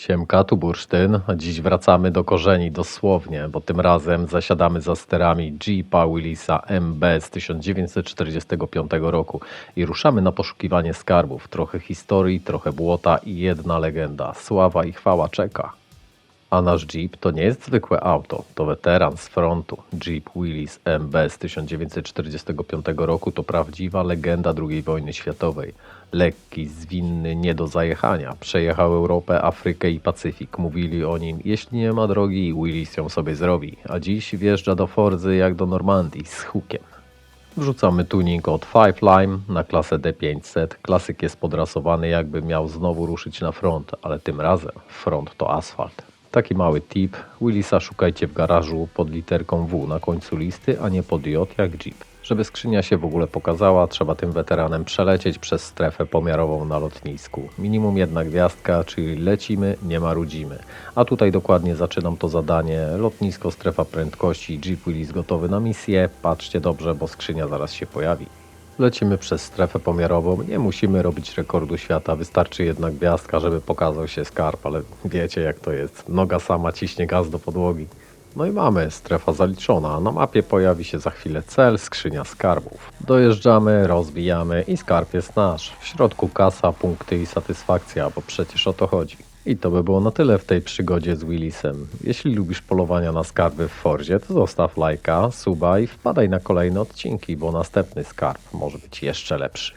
Siemka, tu Bursztyn. Dziś wracamy do korzeni dosłownie, bo tym razem zasiadamy za sterami Jeepa Willisa MB z 1945 roku i ruszamy na poszukiwanie skarbów. Trochę historii, trochę błota i jedna legenda. Sława i chwała czeka. A nasz Jeep to nie jest zwykłe auto, to weteran z frontu. Jeep Willys MB z 1945 roku to prawdziwa legenda II wojny światowej. Lekki, zwinny, nie do zajechania. Przejechał Europę, Afrykę i Pacyfik. Mówili o nim, jeśli nie ma drogi, Willys ją sobie zrobi. A dziś wjeżdża do Forzy jak do Normandii z hukiem. Wrzucamy tuning od Five Lime na klasę D500. Klasyk jest podrasowany, jakby miał znowu ruszyć na front, ale tym razem front to asfalt. Taki mały tip. Willisa szukajcie w garażu pod literką W na końcu listy, a nie pod J jak Jeep. Żeby skrzynia się w ogóle pokazała, trzeba tym weteranem przelecieć przez strefę pomiarową na lotnisku. Minimum jedna gwiazdka, czyli lecimy, nie marudzimy. A tutaj dokładnie zaczynam to zadanie. Lotnisko, strefa prędkości, Jeep Willis gotowy na misję. Patrzcie dobrze, bo skrzynia zaraz się pojawi. Lecimy przez strefę pomiarową. Nie musimy robić rekordu świata, wystarczy jedna gwiazdka, żeby pokazał się skarb, ale wiecie jak to jest. Noga sama ciśnie gaz do podłogi. No i mamy, strefa zaliczona. Na mapie pojawi się za chwilę cel, skrzynia skarbów. Dojeżdżamy, rozwijamy i skarb jest nasz. W środku kasa, punkty i satysfakcja, bo przecież o to chodzi. I to by było na tyle w tej przygodzie z Willisem. Jeśli lubisz polowania na skarby w Forzie, to zostaw lajka, suba i wpadaj na kolejne odcinki, bo następny skarb może być jeszcze lepszy.